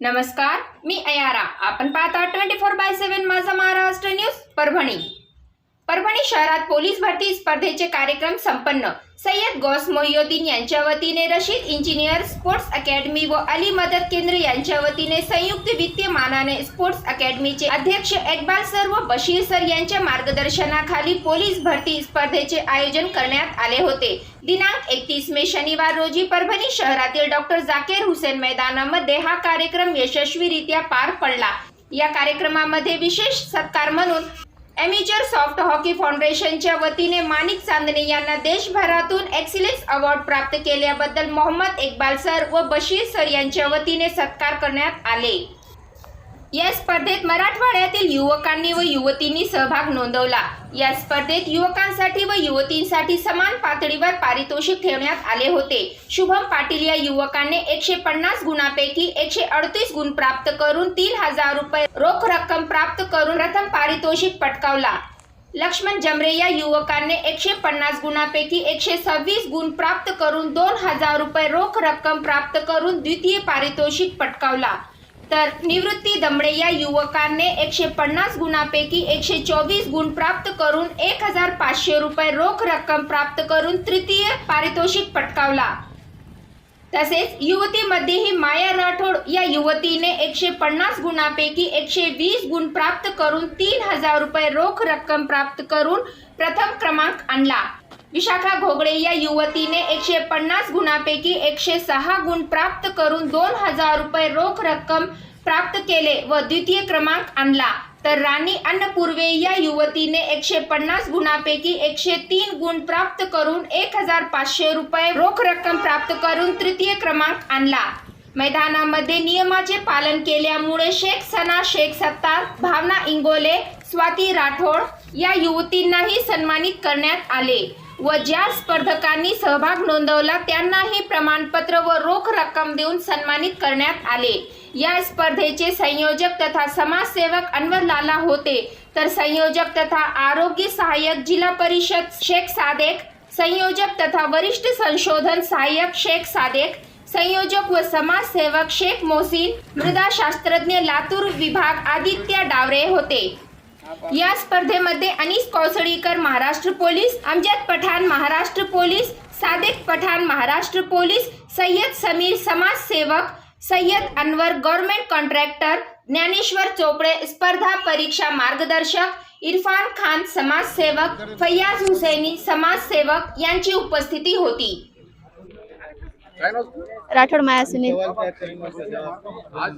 नमस्कार मी अयारा. आपण पाहता ट्वेंटी फोर बाय सेव्हन माझा महाराष्ट्र न्यूज परभणी. परभणी शहरात पोलीस भरती स्पर्धेचे कार्यक्रम संपन्न. सय्यद गौस मोहिउद्दीन यांच्या वतीने रशीद इंजिनियर स्पोर्ट्स अकॅडमी व अली मदत केंद्र यांच्या वतीने संयुक्त विद्यमानाने स्पोर्ट्स अकॅडमीचे अध्यक्ष इकबाल सर व बशीर सर यांच्या मार्गदर्शनाखाली पोलीस भरती स्पर्धेचे आयोजन करण्यात आले होते. दिनांक एकतीस मे शनिवार रोजी परभणी शहरातील डॉक्टर जाकीर हुसेन मैदानामध्ये हा कार्यक्रम यशस्वीरित्या पार पडला. या कार्यक्रमामध्ये विशेष सत्कार म्हणून एमिचर सॉफ्ट हॉकी फाउंडेशनच्या वतीने माणिक चांदणे यांना देशभरातून एक्सिलेन्स अवॉर्ड प्राप्त केल्याबद्दल मोहम्मद इक्बाल सर व बशीर सर यांच्या वतीने सत्कार करण्यात आले. या स्पर्धेत मराठवाड्यातील युवकांनी व युवतींनी सहभाग नोंदवला. या स्पर्धेत युवकांसाठी व युवतींसाठी समान पातळीवर पारितोषिक ठेवण्यात आले होते. शुभम पाटील या युवकाने एकशे पन्नास गुणापैकी एकशे अडतीस गुण प्राप्त करून तीन हजार रुपये रोख रक्कम प्राप्त करून प्रथम पारितोषिक पटकावला. लक्ष्मण जमरे या युवकाने एकशे पन्नास गुणापैकी एकशे सव्वीस गुण प्राप्त करून दोन हजार रुपये रोख रक्कम प्राप्त करून द्वितीय पारितोषिक पटकावला. तर निवृत्ती दमडे या युवकाने एकशे पन्नास गुणापैकी एकशे चोवीस गुण प्राप्त करून एक हजार पाचशे रुपये रोख रक्कम प्राप्त करून तृतीय पारितोषिक पटकावला. तसेच युवतीमध्येही माया राठोड या युवतीने एकशे पन्नास गुणापैकी एकशे वीस गुण प्राप्त करून तीन हजार रुपये रोख रक्कम प्राप्त करून प्रथम क्रमांक आणला. विशाखा घोगडे या युवतीने एकशे पन्नास गुणापैकी एकशे सहा गुण प्राप्त करून दोन हजार रुपये रोख रक्कम प्राप्त केले व द्वितीय क्रमांक आणला. तर राणी अन्नपूर्वे या युवतीने एकशे पन्नास गुणापैकी एकशे तीन गुण प्राप्त करून एक हजार पाचशे रुपये रोख रक्कम प्राप्त करून तृतीय क्रमांक आणला. मैदानामध्ये नियमाचे पालन केल्यामुळे शेख सना शेख सत्तार भावना इंगोले स्वाती राठोड या युवतींनाही सन्मानित करण्यात आले. व ज्या स्पर्धकांनी सहभाग नोंदवला त्यांनाही प्रमाणपत्र व रोख रक्कम देऊन सन्मानित करण्यात आले. या स्पर्धेचे संयोजक तथा समाजसेवक अनवर लाला होते. तर संयोजक तथा आरोग्य सहाय्यक जिल्हा परिषद शेख सादेक संयोजक तथा वरिष्ठ संशोधन सहाय्यक शेख सादेक संयोजक व समाजसेवक शेख मोसीन मृदा शास्त्रज्ञ लातूर विभाग आदित्य डावरे होते. या स्पर्धेमध्ये Anis Kausalikar Maharashtra police Amjad Pathan Maharashtra police Sadiq Pathan Maharashtra police Sayyad Sameer समाजसेवक सय्यद अनवर गव्हर्नमेंट कॉन्ट्रॅक्टर ज्ञानेश्वर चोपडे स्पर्धा परीक्षा मार्गदर्शक इरफान खान समाजसेवक फैयाज हुसैनी समाजसेवक यांची उपस्थिती होती. राठोड माया सुनील. आज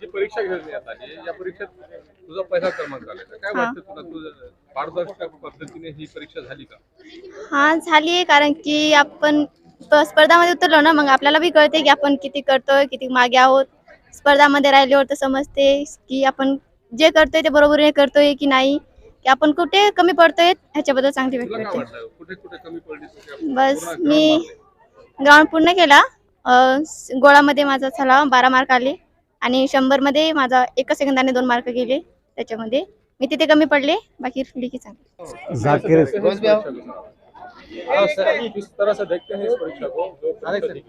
जी परीक्षा घेतली आता जी या परीक्षेत तुझा पहिला क्रमांक आला काय हा. वाटतं तुला? तुझं पारदर्शक पद्धतीने ही परीक्षा झाली का? हा झाली आहे कारण की आपण स्पर्धामध्ये उतरलो ना मग आपल्याला बी कळते की आपण किती करतोय किती मागे आहोत. स्पर्धामध्ये राहिल्यावर तर समजते की आपण जे करतोय ते बरोबरीने करतोय की नाही की आपण कुठे कमी पडतोय ह्याच्याबद्दल चांगली तुला व्यक्त काय करते वाटतं? कुठे कुठे कमी पडली? तू त्या बस मी? ग्राउंड पूर्ण केला गोळामध्ये माझा झाला बारा मार्क आले आणि शंभरमध्ये माझा एका सेकंदाने दोन मार्क गेले त्याच्यामध्ये मी तिथे कमी पडले बाकी लिखी चांगली जाकिर कैसे इस परीक्षा को? सर, किस तरह से देखते हैं इस परीक्षा को जो परीक्षा थी?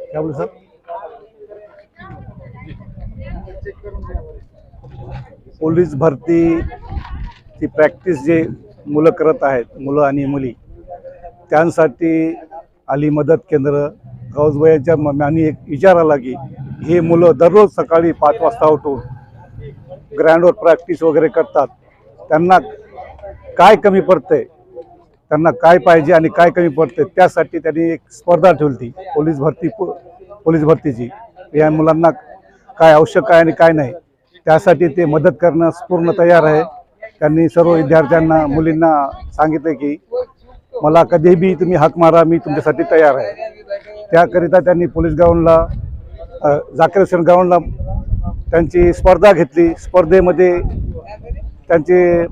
क्या बोले सर पोलीस भरतीची प्रॅक्टिस जे मुलं करत आहेत मुलं आणि मुली त्यांसाठी आली मदत केंद्र गावजवळच्या मानी एक विचार आला की हे मुलं दररोज सकाळी पाच वाजता उठून ग्राउंडवर प्रॅक्टिस वगैरे करतात. त्यांना काय कमी पडतंय त्यांना काय पाहिजे आणि काय कमी पडते त्यासाठी त्यांनी एक स्पर्धा ठेवली पोलीस भरती पोलीस भरतीची. या मुलांना काय आवश्यक आहे आणि काय नाही त्यासाठी ते मदत करण्यास पूर्ण तयार आहे. त्यांनी सर्व विद्यार्थ्यांना मुलींना सांगितले की मला कधीही तुम्ही हाक मारा मी तुमच्यासाठी तयार आहे. त्याकरिता त्यांनी पोलीस ग्राउंडला अ, जाकीर हुसेन ग्राउंडला त्यांची स्पर्धा घेतली. स्पर्धेमध्ये त्यांचे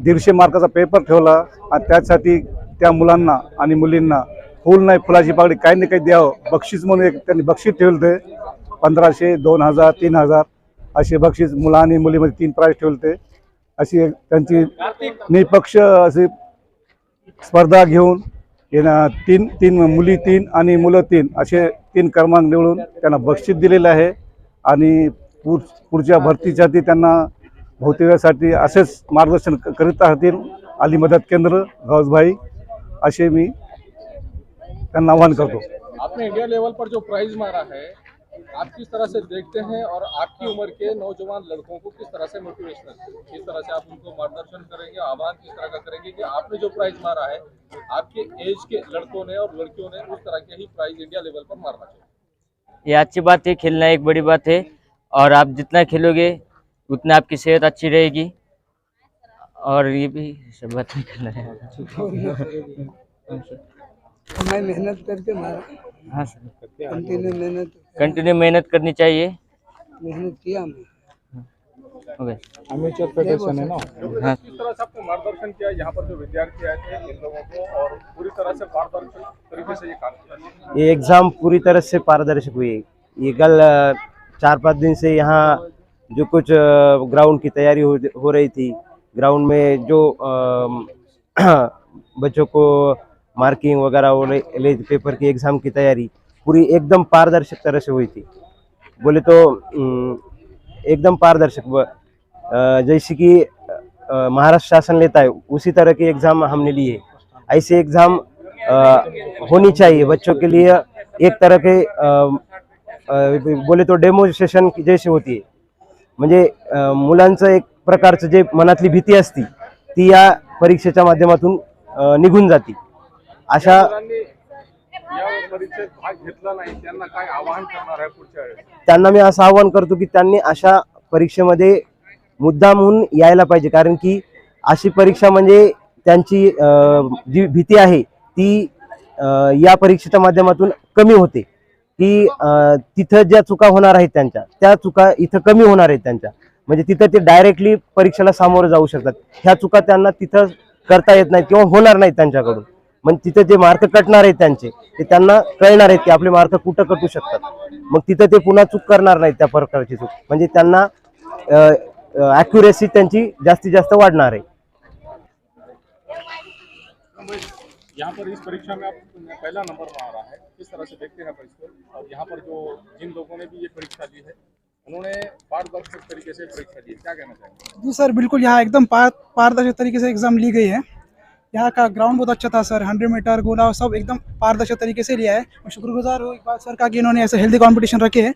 दीडशे मार्काचा पेपर ठेवला आणि त्यासाठी त्या मुलांना आणि मुलींना फुल नाही फुलाची पागडी काही नाही काही द्यावं बक्षीस म्हणून एक त्यांनी बक्षीस ठेवलं ते पंधराशे दोन हजार तीन हजार असे बक्षीस मुलं आणि मुलीमध्ये तीन प्राईज ठेवले अशी एक त्यांची निपक्ष असे स्पर्धा घेऊन तीन तीन मुली तीन आणि मुलं तीन असे तीन क्रमांक निवडून त्यांना बक्षीस दिलेलं आहे. आणि पुढ पुढच्या भरतीसाठी त्यांना भौतिकासाठी असेच मार्गदर्शन क- करीत राहतील अली मदत केंद्र गौसभाई असे मी त्यांना आवाहन करतो. आपने इंडिया लेवल पर जो प्राइज मारा है आप किस तरह से देखते हैं और आपकी उम्र के नौजवान लड़कों को किस तरह से मोटिवेशनल किस तरह से आप उनको मार्गदर्शन करेंगे आह्वान किस तरह का करेंगे कि आपने जो प्राइज मारा है आपके एज के लड़कों ने और लड़कियों ने उस तरह के ही प्राइज इंडिया लेवल पर मारना चाहिए। ये अच्छी बात है खेलना एक बड़ी बात है और आप जितना खेलोगे उतना आपकी सेहत अच्छी रहेगी। और ये भी सब बात नहीं करना है। मैं मेहनत करके मारा। हाँ सर। कंटिन्यू मेहनत कंटिन्यू मेहनत करनी चाहिए। मेहनत किया मैं हो। गया हाँ किस तरह से आपने मार्गदर्शन किया यहाँ पर जो विद्यार्थी आए थे इन लोगों को और पूरी तरह से मार्गदर्शन तरीके से ये काम किया? ये एग्ज़ाम पूरी तरह से पारदर्शक हुई। ये कल चार पाँच दिन से यहाँ जो कुछ ग्राउंड की तैयारी हो हो रही थी। ग्राउंड में जो बच्चों को मार्किंग वगैरह हो ले पेपर की एग्ज़ाम की तैयारी पूरी एकदम पारदर्शक तरह से हुई थी बोले तो एकदम पारदर्शक जैसे कि महाराष्ट्र शासन लेता है उसी तरह की एग्ज़ाम हमने लिए ऐसे एग्ज़ाम होनी चाहिए बच्चों के लिए एक तरह के बोले तो डेमोस्ट्रेशन जैसे होती है. म्हणजे मुलांचं एक प्रकारचं जे मनातली भीती असती ती या परीक्षेच्या माध्यमातून निघून जाती. अशा त्यांना मी असं आवाहन करतो की त्यांनी अशा परीक्षेमध्ये मुद्दामहून यायला पाहिजे कारण की अशी परीक्षा म्हणजे त्यांची जी भीती आहे ती या परीक्षेच्या माध्यमातून कमी होते. की तिथं ज्या चुका होणार आहेत त्यांच्या त्या चुका इथं कमी होणार आहेत त्यांच्या. म्हणजे तिथं ते डायरेक्टली परीक्षेला सामोरं जाऊ शकतात. ह्या चुका त्यांना तिथं करता येत नाहीत किंवा होणार नाहीत त्यांच्याकडून. मग तिथं जे मार्क कटणार आहेत त्यांचे ते त्यांना कळणार आहेत की आपले मार्क कुठं कटू शकतात. मग तिथं ते पुन्हा चूक करणार नाहीत त्या प्रकारची चूक. म्हणजे त्यांना अॅक्युरेसी त्यांची जास्तीत जास्त वाढणार आहे. यहाँ पर इस परीक्षा में आप पहला नंबर आ रहा है। किस तरह से देखते हैं परीक्षा और यहाँ पर जो जिन लोगों ने भी ये परीक्षा ली है उन्होंने पारदर्शक तरीके से परीक्षा दी है। क्या कहना चाहेंगे? जी सर बिल्कुल यहाँ एकदम पार पारदर्शक तरीके से एग्ज़ाम ली गई है। यहाँ का ग्राउंड बहुत अच्छा था सर हंड्रेड मीटर गोला, सब एकदम पारदर्शक तरीके से लिया है। मैं शुक्रगुजार हूँ इकबाल सर का कि इन्होंने ऐसे हेल्दी कॉम्पिटिशन रखे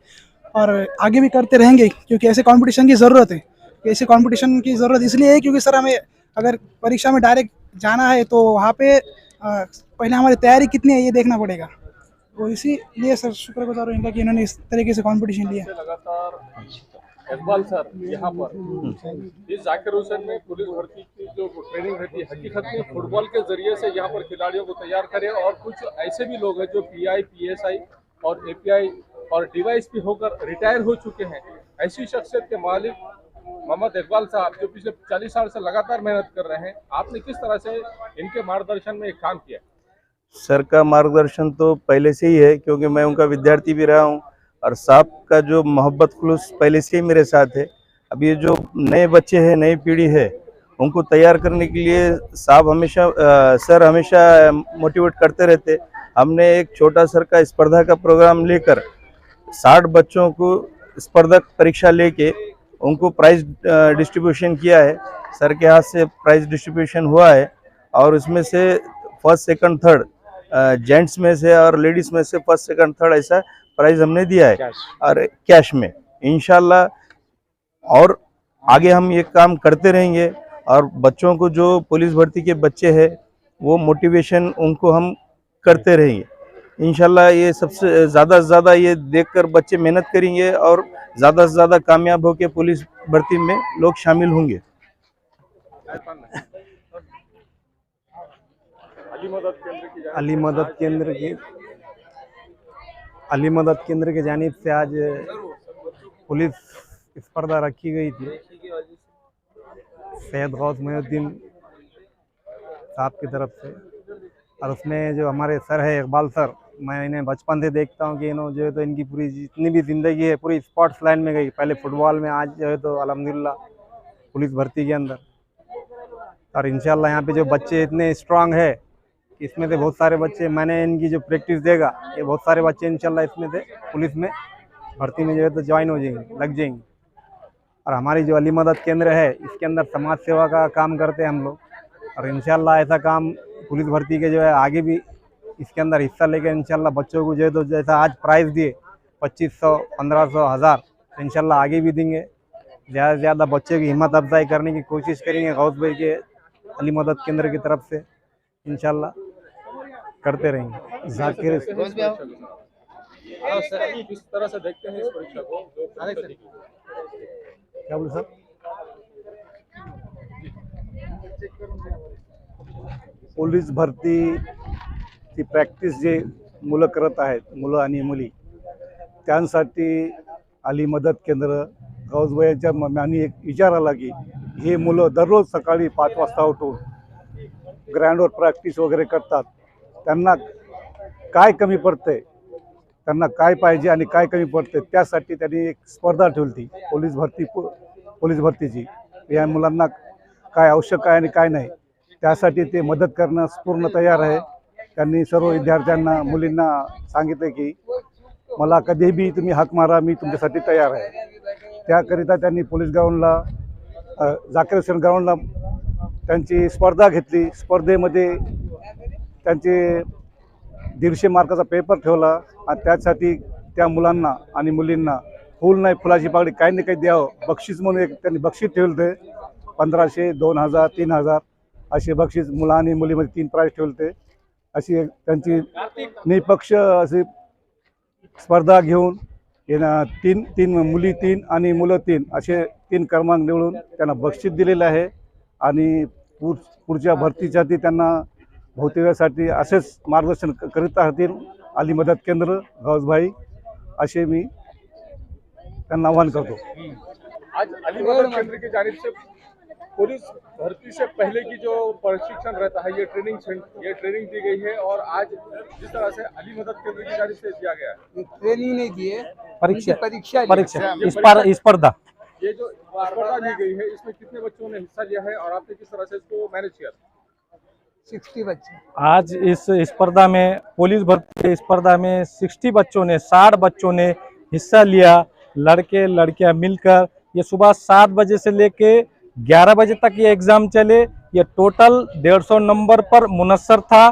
और आगे भी करते रहेंगे, क्योंकि ऐसे कंपटीशन की ज़रूरत है। ऐसे कॉम्पिटिशन की ज़रूरत इसलिए है क्योंकि सर हमें अगर परीक्षा में डायरेक्ट जाना है तो वहाँ पे पहले हमारी तैयारी कितनी है ये देखना पड़ेगा। तो इसी लिए सर शुक्रगुजार हूँ इनका कि इन्होंने इस तरीके से कॉम्पिटिशन लिया। लगातार इकबाल सर यहाँ पर। इस जाकिर हुसैन में पुलिस भर्ती की जो ट्रेनिंग रहती है, हकीकत में फुटबॉल के ज़रिए से यहाँ पर खिलाड़ियों को तैयार करें और कुछ ऐसे भी लोग हैं जो पीआई पीएसआई और एपीआई और डीवाईएसपी होकर रिटायर हो चुके हैं। ऐसी शख्सियत के मालिक मोहम्मद इकबाल साहब, जो पिछले 40 साल से लगातार मेहनत कर रहे हैं, आपने किस तरह से इनके मार्गदर्शन में एक काम किया? सर, का मार्गदर्शन तो पहले से ही है, क्योंकि मैं उनका विद्यार्थी भी रहा हूँ। और साहब का जो मोहब्बत खुलूस पहले से ही मेरे साथ है। अब ये जो नए बच्चे हैं नई पीढ़ी है उनको तैयार करने के लिए साहब हमेशा अ, सर हमेशा मोटिवेट करते रहते। हमने एक छोटा सर का स्पर्धा का प्रोग्राम लेकर साठ बच्चों को स्पर्धक परीक्षा लेके उनको प्राइज डिस्ट्रीब्यूशन किया है। सर के हाथ से प्राइज डिस्ट्रीब्यूशन हुआ है और उसमें से फ़र्स्ट सेकंड थर्ड जेंट्स में से और लेडीज़ में से फ़र्स्ट सेकंड थर्ड ऐसा प्राइज हमने दिया है। और कैश में। इनशाला और आगे हम ये काम करते रहेंगे और बच्चों को जो पुलिस भर्ती के बच्चे हैं वो मोटिवेशन उनको हम करते रहेंगे। इनशाला ये सबसे ज़्यादा से ज़्यादा ये देखकर बच्चे मेहनत करेंगे और ज़्यादा से ज़्यादा कामयाब होकर पुलिस भर्ती में लोग शामिल होंगे। अली मदद केंद्र की अली मदद केंद्र की जानिब से आज पुलिस स्पर्धा रखी गई थी। सैयद गौस मोहुद्दीन साहब की तरफ़ से। और उसमें जो हमारे सर है इकबाल सर, मैं इन्हें बचपन से देखता हूँ कि इन्होंने जो है तो इनकी पूरी जितनी भी ज़िंदगी है, पूरी स्पोर्ट्स लाइन में गई। पहले फुटबॉल में, आज जो है तो अलहमदिल्ला पुलिस भर्ती के अंदर। और इंशाल्लाह यहाँ पे जो बच्चे इतने स्ट्रांग है इसमें से बहुत सारे बच्चे, मैंने इनकी जो प्रैक्टिस देगा, ये बहुत सारे बच्चे इंशाल्लाह इसमें से पुलिस में भर्ती में जो है तो ज्वाइन हो जाएँगे, लग जाएँगे। और हमारी जो अली मदद केंद्र है, इसके अंदर समाज सेवा का काम करते हैं हम लोग। और इंशाल्लाह ऐसा काम पुलिस भर्ती के जो है आगे भी इसके अंदर हिस्सा लेकर इंशाल्लाह बच्चों को जो है तो जैसा आज प्राइज़ दिए, पच्चीस सौ, पंद्रह सौ, हज़ार तो इंशाल्लाह आगे भी देंगे। ज़्यादा से ज़्यादा बच्चों की हिम्मत अफजाई करने की कोशिश करेंगे, गौस भाई के अली मदद केंद्र की तरफ़ से, इंशाल्लाह। करते रहेंगे। जाकिर किस तरह से देखते हैं इस परीक्षा को? जो पुलिस भर्ती की? क्या बोले सर? पोलीस भरती ची प्रॅक्टिस जे मुलं करत आहेत मुलं आणि मुली त्यांसाठी अली मदत केंद्र गावजवळच्या आणि एक विचार आला की हे मुलं दररोज सकाळी पाच वाजता उठून ग्राउंडवर प्रॅक्टिस वगैरे करतात. त्यांना काय कमी पडतंय त्यांना काय पाहिजे आणि काय कमी पडते त्यासाठी त्यांनी एक स्पर्धा ठेवली पोलीस भरती पोलीस भरतीची. या मुलांना काय आवश्यक आहे आणि काय नाही त्यासाठी ते मदत करण्यास पूर्ण तयार आहे. त्यांनी सर्व विद्यार्थ्यांना मुलींना सांगितले की मला कधीही तुम्ही हाक मारा मी तुमच्यासाठी तयार आहे. त्याकरिता त्यांनी पोलीस ग्राउंडला अ, जाकीर हुसेन ग्राउंडला त्यांची स्पर्धा घेतली. स्पर्धेमध्ये त्यांचे दीडशे मार्काचा पेपर ठेवला आणि त्यासाठी त्या मुलांना आणि मुलींना फुल नाही फुलाची पागडी काही नाही काही द्यावं बक्षीस म्हणून एक त्यांनी बक्षीस ठेवलं ते पंधराशे दोन हजार तीन हजार असे बक्षीस मुलं आणि मुलीमध्ये तीन प्राईज ठेवले अशी एक त्यांची निपक्ष अशी स्पर्धा घेऊन येणं तीन तीन मुली तीन आणि मुलं तीन असे तीन क्रमांक निवडून त्यांना बक्षीस दिलेलं आहे. आणि पुढ पुढच्या भरतीसाठी त्यांना भौतिकासाठी असेच मार्गदर्शन करीत राहतील अली मदत केंद्र गौसभाई असे मी त्यांना आवाहन करतो. आज अली मदद केंद्र की जानिब से पुलिस भर्ती से पहले की जो प्रशिक्षण रहता है ये ट्रेनिंग ये ट्रेनिंग दी गई है और आज जिस तरह से अली मदद केंद्र की जानिब से दिया गया है। ये ट्रेनिंग नहीं दिए परीक्षा परीक्षा। परीक्षा ये स्पर्धा स्पर्धा। ये जो स्पर्धा दी गई है इसमें कितने बच्चों ने हिस्सा लिया है और आपने किस तरह से इसको मैनेज किया सिक्सटी बच्चे। आज इस स्पर्धा में, पुलिस भर्ती की स्पर्धा में सिक्सटी बच्चों ने, साठ बच्चों ने हिस्सा लिया। लड़के, लड़कियाँ मिलकर ये सुबह सात बजे से लेके ग्यारह बजे तक ये एग्ज़ाम चले। ये टोटल डेढ़ सौ नंबर पर मुनसर था,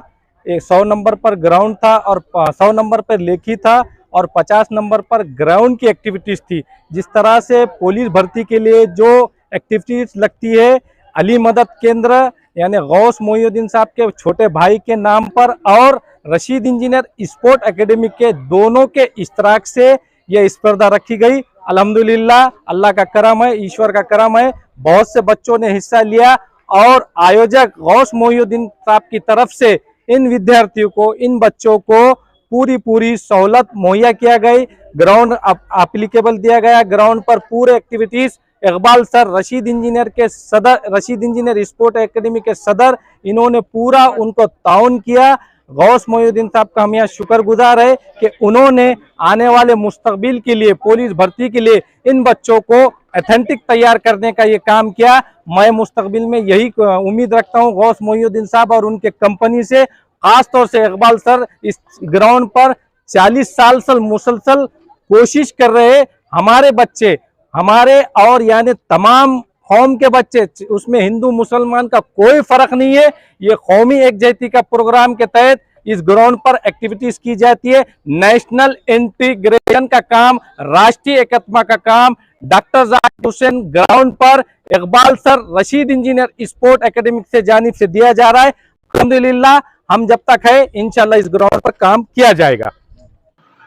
एक सौ नंबर पर ग्राउंड था और सौ नंबर पर लेखी था और पचास नंबर पर ग्राउंड की एक्टिविटीज़ थी। जिस तरह से पुलिस भर्ती के लिए जो एक्टिविटीज़ लगती है अली मदद केंद्र, यानी गौस मोहुद्दीन साहब के छोटे भाई के नाम पर और रशीद इंजीनियर स्पोर्ट एकेडमी के दोनों के इश्तराक से यह स्पर्धा रखी गई। अल्हम्दुलिल्लाह, अल्लाह का करम है, ईश्वर का करम है। बहुत से बच्चों ने हिस्सा लिया और आयोजक गौस मोहुद्दीन साहब की तरफ़ से इन विद्यार्थियों को, इन बच्चों को पूरी पूरी सहूलत मुहैया किया गई। ग्राउंड अप्लीकेबल दिया गया। ग्राउंड पर पूरे activities Iqbal sir, Rashid engineer के सदर, रशीद इंजीनियर स्पोर्ट एकेडमी के सदर, इन्होंने पूरा उनको ताउन किया। गौस मोहुद्दीन साहब का हम यहाँ शुक्रगुजार है कि उन्होंने आने वाले मुस्तकबिल के लिए, पुलिस भर्ती के लिए, इन बच्चों को अथेंटिक तैयार करने का ये काम किया। मैं मुस्तकबिल में यही उम्मीद रखता हूँ गौस मोहुद्दीन साहब और उनके कंपनी से, खास तौर से इकबाल सर, इस ग्राउंड पर 40 साल से मुसलसल कोशिश कर रहे हमारे बच्चे हमारे और यानी तमाम कौम के बच्चे, उसमें हिंदू मुसलमान का कोई फ़र्क नहीं है। ये कौमी एकजहती का प्रोग्राम के तहत इस ग्राउंड पर एक्टिविटीज़ की जाती है। नेशनल इंटीग्रेशन का काम, राष्ट्रीय एकत्मा का काम, डॉक्टर जाकिर हुसैन ग्राउंड पर Iqbal sir Rashid engineer sport academic से जानिब से दिया जा रहा है। अलहमदिल्ला हम जब तक है, इंशाल्लाह इस ग्राउंड पर काम किया जाएगा।